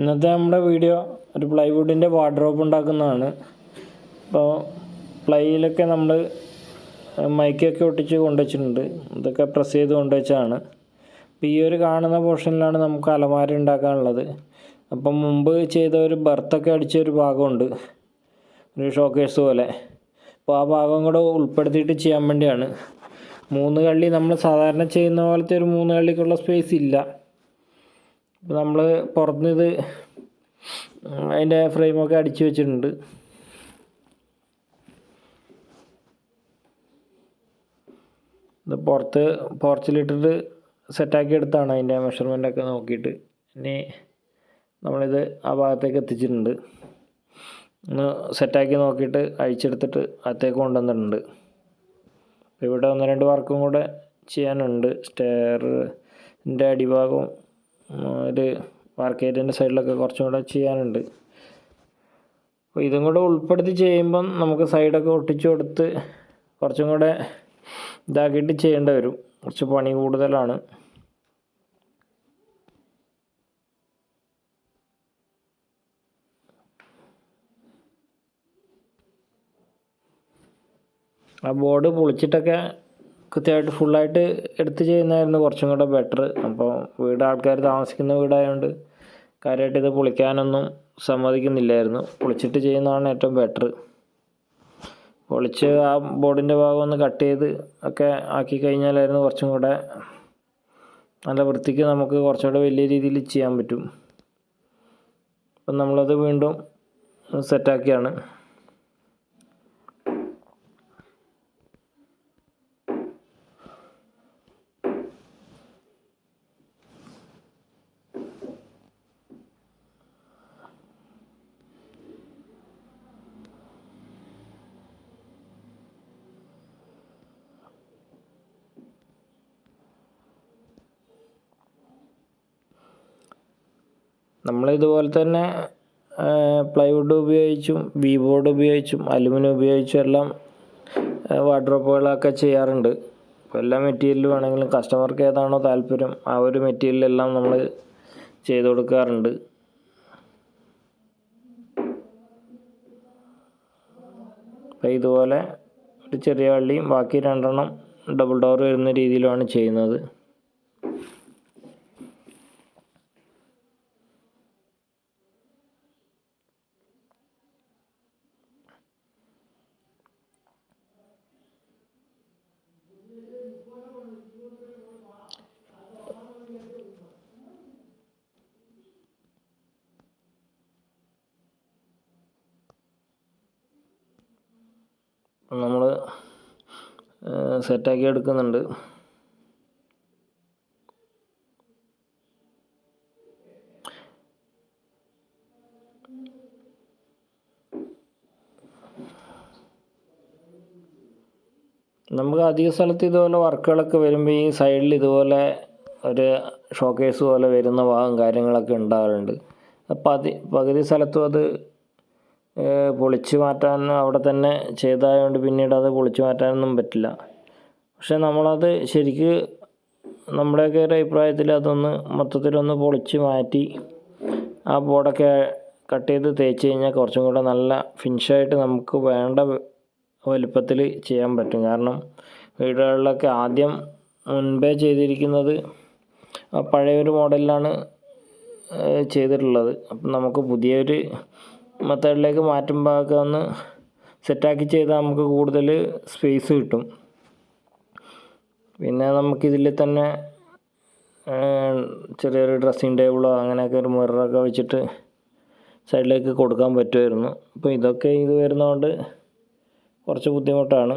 ഇന്നത്തെ നമ്മുടെ വീഡിയോ ഒരു പ്ലൈവുഡിന്റെ വാർഡ്രോബ് ഉണ്ടാക്കുന്നതാണ്. അപ്പോൾ പ്ലൈയിലൊക്കെ നമ്മൾ മൈക്കൊക്കെ ഒട്ടിച്ച് കൊണ്ടുവച്ചിട്ടുണ്ട്. ഇതൊക്കെ പ്രസ് ചെയ്ത് കൊണ്ടുവച്ചതാണ്. അപ്പോൾ ഈ ഒരു കാണുന്ന പോർഷനിലാണ് നമുക്ക് അലമാര ഉണ്ടാക്കാനുള്ളത്. അപ്പം മുമ്പ് ചെയ്ത ഒരു ബർത്തൊക്കെ അടിച്ച ഒരു ഭാഗമുണ്ട്. ഒരു ഷോക്കേഴ്സ് പോലെ. അപ്പോൾ ആ ഭാഗം കൂടെ ഉൾപ്പെടുത്തിയിട്ട് ചെയ്യാൻ വേണ്ടിയാണ്. മൂന്ന് കള്ളി നമ്മൾ സാധാരണ ചെയ്യുന്ന പോലത്തെ ഒരു മൂന്ന് കള്ളിക്കുള്ള സ്പേസ് ഇല്ല. അപ്പോൾ നമ്മൾ പുറത്തുനിന്ന് ഇത് അതിന്റെ ഫ്രെയിമൊക്കെ അടിച്ചു വെച്ചിട്ടുണ്ട്. ഇത് പുറത്ത് പോർച്ചിലിട്ടിട്ട് സെറ്റാക്കി എടുത്താണ് അതിന്റെ മെഷർമെന്റൊക്കെ നോക്കിയിട്ട്. ഇനി നമ്മളിത് ആ ഭാഗത്തേക്ക് എത്തിച്ചിട്ടുണ്ട്. ഒന്ന് സെറ്റാക്കി നോക്കിയിട്ട് അഴിച്ചെടുത്തിട്ട് അകത്തേക്ക് കൊണ്ടുവന്നിട്ടുണ്ട്. ഇവിടെ ഒന്ന് രണ്ട് വർക്കും കൂടെ ചെയ്യാനുണ്ട്. സ്റ്റെയറിന്റെ അടിഭാഗവും ഒരു മാർക്കേറ്റിന്റെ സൈഡിലൊക്കെ കുറച്ചും കൂടെ ചെയ്യാനുണ്ട്. അപ്പോൾ ഇതും കൂടെ ഉൾപ്പെടുത്തി ചെയ്യുമ്പം നമുക്ക് സൈഡൊക്കെ ഒട്ടിച്ചു കൊടുത്ത് കുറച്ചും കൂടെ ഇതാക്കിയിട്ട് ചെയ്യേണ്ടി വരും. കുറച്ച് പണി കൂടുതലാണ്. ആ ബോർഡ് പൊളിച്ചിട്ടൊക്കെ കൃത്യമായിട്ട് ഫുള്ളായിട്ട് എടുത്ത് ചെയ്യുന്നതായിരുന്നു. കുറച്ചും കൂടെ ബെറ്റർ അപ്പോൾ വീട് ആൾക്കാർ താമസിക്കുന്ന വീടായതുകൊണ്ട് കാര്യമായിട്ട് ഇത് പൊളിക്കാനൊന്നും സമ്മതിക്കുന്നില്ലായിരുന്നു. പൊളിച്ചിട്ട് ചെയ്യുന്നതാണ് ഏറ്റവും ബെറ്റർ പൊളിച്ച് ആ ബോർഡിന്റെ ഭാഗം ഒന്ന് കട്ട് ചെയ്ത് ഒക്കെ ആക്കി കഴിഞ്ഞാലായിരുന്നു കുറച്ചും കൂടെ നല്ല വൃത്തിക്ക് നമുക്ക് കുറച്ചുകൂടെ വലിയ രീതിയിൽ ചെയ്യാൻ പറ്റും. അപ്പം നമ്മളത് വീണ്ടും സെറ്റാക്കിയാണ് നമ്മൾ ഇതുപോലെ തന്നെ പ്ലൈവുഡ് ഉപയോഗിച്ചും വി ബോർഡ് ഉപയോഗിച്ചും അലുമിനിയം ഉപയോഗിച്ചും എല്ലാം വാർഡ്രോപ്പുകളൊക്കെ ചെയ്യാറുണ്ട്. എല്ലാ മെറ്റീരിയലും വേണമെങ്കിലും കസ്റ്റമർക്ക് ഏതാണോ താല്പര്യം ആ ഒരു മെറ്റീരിയലെല്ലാം നമ്മൾ ചെയ്തു കൊടുക്കാറുണ്ട്. അപ്പോൾ ഇതുപോലെ ഒരു ചെറിയ വള്ളിയും ബാക്കി രണ്ടെണ്ണം ഡബിൾ ഡോർ വരുന്ന രീതിയിലുമാണ് ചെയ്യുന്നത് നമ്മൾ സെറ്റാക്കി എടുക്കുന്നുണ്ട്. നമുക്ക് അധിക സ്ഥലത്ത് ഇതുപോലെ വർക്കുകളൊക്കെ വരുമ്പോൾ ഈ സൈഡിൽ ഇതുപോലെ ഒരു ഷോക്കേസ് പോലെ വരുന്ന ഭാഗം കാര്യങ്ങളൊക്കെ ഉണ്ടാകാറുണ്ട് അതി പകുതി സ്ഥലത്തും അത് പൊളിച്ചു മാറ്റാൻ അവിടെ തന്നെ ചെയ്തതായതുകൊണ്ട് പിന്നീട് അത് പൊളിച്ചു മാറ്റാനൊന്നും പറ്റില്ല. പക്ഷെ നമ്മളത് ശരിക്ക് നമ്മുടെയൊക്കെ ഒരു അഭിപ്രായത്തിൽ അതൊന്ന് മൊത്തത്തിലൊന്ന് പൊളിച്ച് മാറ്റി ആ ബോർഡൊക്കെ കട്ട് ചെയ്ത് തേച്ച് കഴിഞ്ഞാൽ കുറച്ചും കൂടെ നല്ല ഫിനിഷായിട്ട് നമുക്ക് വേണ്ട വലുപ്പത്തിൽ ചെയ്യാൻ പറ്റും. കാരണം വീടുകളിലൊക്കെ ആദ്യം മുൻപേ ചെയ്തിരിക്കുന്നത് പഴയൊരു മോഡലിലാണ് ചെയ്തിട്ടുള്ളത്. അപ്പം നമുക്ക് പുതിയൊരു മെത്തേഡിലേക്ക് മാറ്റുമ്പോൾ ഒക്കെ ഒന്ന് സെറ്റാക്കി ചെയ്താൽ നമുക്ക് കൂടുതൽ സ്പേസ് കിട്ടും. പിന്നെ നമുക്കിതിൽ തന്നെ ചെറിയൊരു ഡ്രസ്സിങ് ടേബിളോ അങ്ങനെയൊക്കെ ഒരു മിററൊക്കെ വെച്ചിട്ട് സൈഡിലേക്ക് കൊടുക്കാൻ പറ്റുമായിരുന്നു. അപ്പോൾ ഇതൊക്കെ ഇത് വരുന്നതുകൊണ്ട് കുറച്ച് ബുദ്ധിമുട്ടാണ്.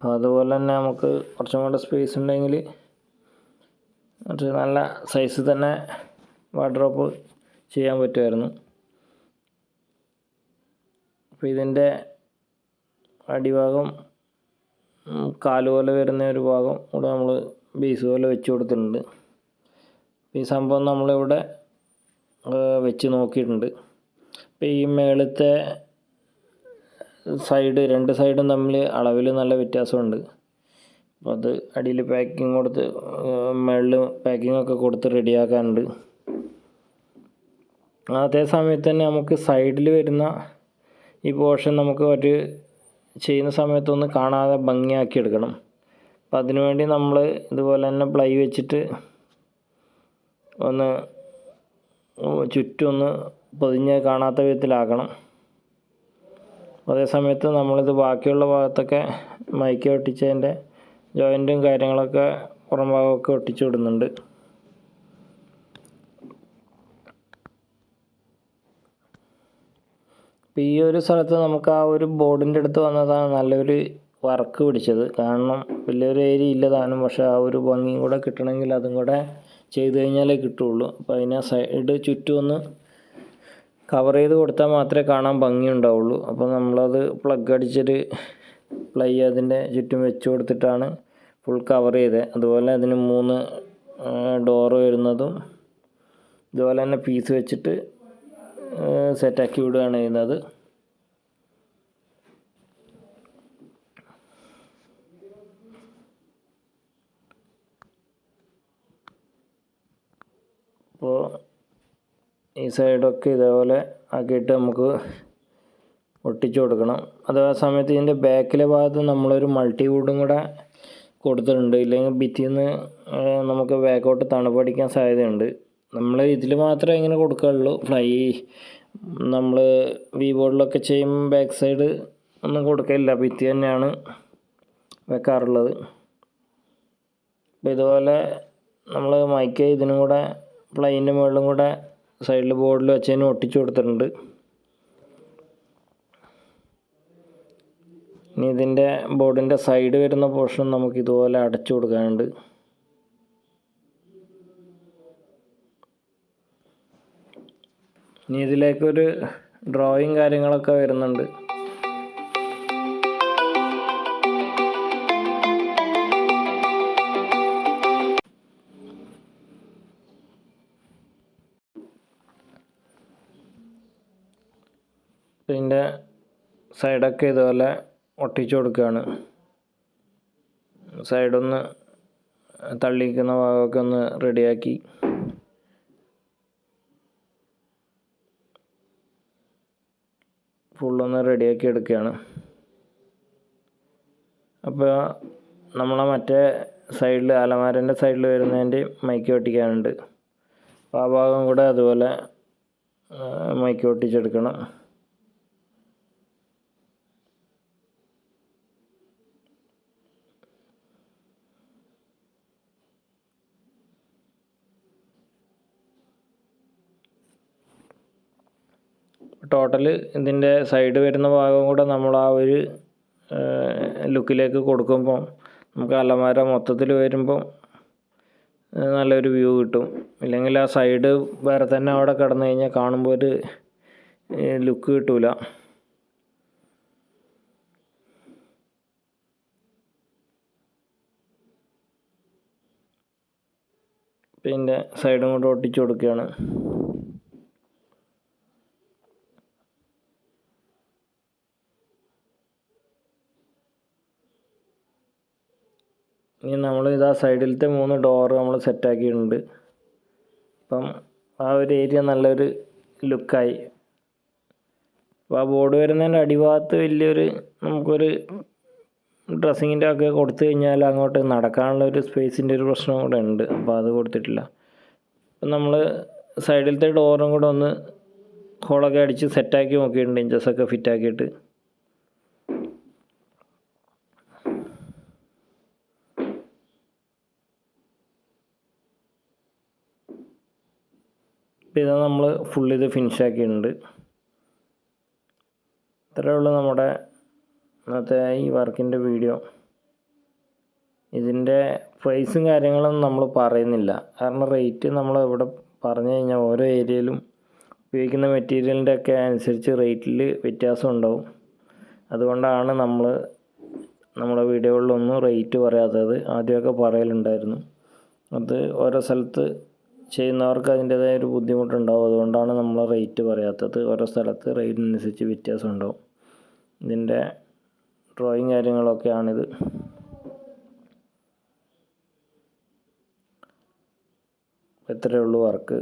അപ്പോൾ അതുപോലെ തന്നെ നമുക്ക് കുറച്ചും കൂടെ സ്പേസ് ഉണ്ടെങ്കിൽ കുറച്ച് നല്ല സൈസ് തന്നെ വാർഡ്രോപ്പ് ചെയ്യാൻ പറ്റുമായിരുന്നു. അപ്പോൾ ഇതിന്റെ അടിഭാഗം കാൽ വരുന്ന ഒരു ഭാഗം കൂടെ നമ്മൾ ബേസ് പോലെ വെച്ച് കൊടുത്തിട്ടുണ്ട്. ഈ സംഭവം നമ്മളിവിടെ വെച്ച് നോക്കിയിട്ടുണ്ട്. അപ്പോൾ ഈ മേളത്തെ സൈഡ് രണ്ട് സൈഡും തമ്മിൽ അളവിൽ നല്ല വ്യത്യാസമുണ്ട്. അപ്പോൾ അത് അടിയിൽ പാക്കിങ് കൊടുത്ത് മുകളിൽ പാക്കിംഗ് ഒക്കെ കൊടുത്ത് റെഡിയാക്കാനുണ്ട് അതേ സമയത്ത് തന്നെ നമുക്ക് സൈഡിൽ വരുന്ന ഈ പോർഷൻ നമുക്ക് ഒരു ചെയ്യുന്ന സമയത്തൊന്ന് കാണാതെ ഭംഗിയാക്കി എടുക്കണം. അപ്പം അതിനുവേണ്ടി നമ്മൾ ഇതുപോലെ തന്നെ പ്ലൈ വെച്ചിട്ട് ഒന്ന് ചുറ്റൊന്ന് പൊതിഞ്ഞ് കാണാത്ത വിധത്തിലാക്കണം. അതേ സമയത്ത് നമ്മളിത് ബാക്കിയുള്ള ഭാഗത്തൊക്കെ മൈക്ക് ഒട്ടിച്ചതിന്റെ ജോയിന്റും കാര്യങ്ങളൊക്കെ പുറം ഭാഗമൊക്കെ ഒട്ടിച്ചു വിടുന്നുണ്ട്. ഇപ്പം ഈ ഒരു സ്ഥലത്ത് നമുക്ക് ആ ഒരു ബോർഡിന്റെ അടുത്ത് വന്നതാണ് നല്ലൊരു വർക്ക് പിടിച്ചത്. കാരണം വലിയൊരു ഏരിയ ഇല്ല പക്ഷേ ആ ഒരു ഭംഗിയും കൂടെ കിട്ടണമെങ്കിൽ അതും കൂടെ ചെയ്ത് കഴിഞ്ഞാലേ കിട്ടുള്ളൂ. അപ്പോൾ അതിനെ സൈഡ് ചുറ്റും ഒന്ന് കവർ ചെയ്ത് കൊടുത്താൽ മാത്രമേ കാണാൻ ഭംഗി ഉണ്ടാവുള്ളൂ അപ്പോൾ നമ്മളത് പ്ലഗ് അടിച്ചൊരു പ്ലൈ അതിന്റെ ചുറ്റും വെച്ച് കൊടുത്തിട്ടാണ് ഫുൾ കവർ ചെയ്തത് അതുപോലെ അതിന് മൂന്ന് ഡോർ വരുന്നതും ഇതുപോലെ തന്നെ പീസ് വെച്ചിട്ട് സെറ്റാക്കി വിടുകയാണ് ചെയ്യുന്നത്. അപ്പോൾ ഈ സൈഡൊക്കെ ഇതേപോലെ ആക്കിയിട്ട് നമുക്ക് ഒട്ടിച്ചു കൊടുക്കണം. അതേ സമയത്ത് ഇതിന്റെ ബാക്കിലെ ഭാഗത്ത് നമ്മളൊരു മൾട്ടി വുഡും കൂടെ കൊടുത്തിട്ടുണ്ട്. ഇല്ലെങ്കിൽ ഭിത്തിയിൽ നിന്ന് നമുക്ക് ബാക്കോട്ട് തണുപ്പടിക്കാൻ സാധ്യതയുണ്ട്. നമ്മൾ ഇതിൽ മാത്രമേ ഇങ്ങനെ കൊടുക്കാറുള്ളൂ. ഫ്ലൈ നമ്മൾ വി ബോർഡിലൊക്കെ ചെയ്യുമ്പോൾ ബാക്ക് സൈഡ് ഒന്നും കൊടുക്കില്ല ഭിത്തി തന്നെയാണ് വെക്കാറുള്ളത്. അപ്പോൾ ഇതുപോലെ നമ്മൾ മൈക്ക് ഇതിനും കൂടെ പ്ലൈന്റെ മുകളിലും കൂടെ സൈഡിൽ ബോർഡിൽ വെച്ചതിന് ഒട്ടിച്ചു കൊടുത്തിട്ടുണ്ട്. ഇനി ഇതിന്റെ ബോർഡിന്റെ സൈഡ് വരുന്ന പോർഷൻ നമുക്ക് ഇതുപോലെ അടച്ചു കൊടുക്കാനുണ്ട്. ഇനി ഇതിലേക്കൊരു ഡ്രോയിങ് കാര്യങ്ങളൊക്കെ വരുന്നുണ്ട്. സൈഡൊക്കെ ഇതുപോലെ ഒട്ടിച്ചു കൊടുക്കുകയാണ്. സൈഡൊന്ന് തള്ളിക്കുന്ന ഭാഗമൊക്കെ ഒന്ന് റെഡിയാക്കി. ഫുള്ളൊന്ന് റെഡിയാക്കി എടുക്കുകയാണ്. അപ്പോൾ നമ്മളെ മറ്റേ സൈഡിൽ അലമാരന്റെ സൈഡിൽ വരുന്നതിന്റെ മൈക്ക് ഒട്ടിക്കാനുണ്ട് അപ്പോൾ ആ ഭാഗം കൂടെ അതുപോലെ മൈക്ക് ഒട്ടിച്ചെടുക്കണം ടോട്ടൽ ഇതിന്റെ സൈഡ് വരുന്ന ഭാഗം കൂടെ നമ്മൾ ആ ഒരു ലുക്കിലേക്ക് കൊടുക്കുമ്പോൾ നമുക്ക് അലമാര മൊത്തത്തിൽ വരുമ്പം നല്ലൊരു വ്യൂ കിട്ടും. ഇല്ലെങ്കിൽ ആ സൈഡ് വേറെ തന്നെ അവിടെ കിടന്നു കഴിഞ്ഞാൽ കാണുമ്പോൾ ഒരു ലുക്ക് കിട്ടൂല. പിന്നെ സൈഡും കൊണ്ട് ഒട്ടിച്ചു കൊടുക്കുകയാണ് ഇനി നമ്മൾ ഇതാ സൈഡിലത്തെ മൂന്ന് ഡോർ നമ്മൾ സെറ്റാക്കിയിട്ടുണ്ട് അപ്പം ആ ഒരു ഏരിയ നല്ലൊരു ലുക്കായി അപ്പോൾ ആ ബോർഡ് വരുന്നതിന്റെ അടിഭാഗത്ത് വലിയൊരു നമുക്കൊരു ഡ്രസ്സിങ്ങിന്റെ ഒക്കെ കൊടുത്തു കഴിഞ്ഞാൽ അങ്ങോട്ട് നടക്കാനുള്ള ഒരു സ്പേസിന്റെ ഒരു പ്രശ്നം കൂടെ ഉണ്ട്. അപ്പോൾ അത് കൊടുത്തിട്ടില്ല. അപ്പം നമ്മൾ സൈഡിലത്തെ ഡോറും കൂടെ ഒന്ന് ഹോളൊക്കെ അടിച്ച് സെറ്റാക്കി നോക്കിയിട്ടുണ്ട്. ഇഞ്ചസൊക്കെ ഫിറ്റാക്കിയിട്ട് ഇത് നമ്മൾ ഫുൾ ഇത് ഫിനിഷ് ആക്കിയിട്ടുണ്ട്. ഇത്രയേ ഉള്ളൂ നമ്മുടെ ഇന്നത്തെ ഈ വർക്കിന്റെ വീഡിയോ ഇതിന്റെ പ്രൈസും കാര്യങ്ങളൊന്നും നമ്മൾ പറയുന്നില്ല. കാരണം റേറ്റ് നമ്മൾ ഇവിടെ പറഞ്ഞു കഴിഞ്ഞാൽ ഓരോ ഏരിയയിലും ഉപയോഗിക്കുന്ന മെറ്റീരിയലിന്റെ ഒക്കെ അനുസരിച്ച് റേറ്റിൽ വ്യത്യാസം ഉണ്ടാവും. അതുകൊണ്ടാണ് നമ്മൾ നമ്മുടെ വീഡിയോകളിലൊന്നും റേറ്റ് പറയാത്തത്. ആദ്യമൊക്കെ പറയലുണ്ടായിരുന്നു. അത് ഓരോ സ്ഥലത്ത് ചെയ്യുന്നവർക്ക് അതിന്റേതായ ഒരു ബുദ്ധിമുട്ടുണ്ടാവും. അതുകൊണ്ടാണ് നമ്മൾ റേറ്റ് പറയാത്തത്. ഓരോ സ്ഥലത്ത് റേറ്റിനനുസരിച്ച് വ്യത്യാസം ഉണ്ടാവും ഇതിന്റെ ഡ്രോയിങ് കാര്യങ്ങളൊക്കെയാണിത്. എത്രയുള്ളൂ ഉള്ളൂ വർക്ക്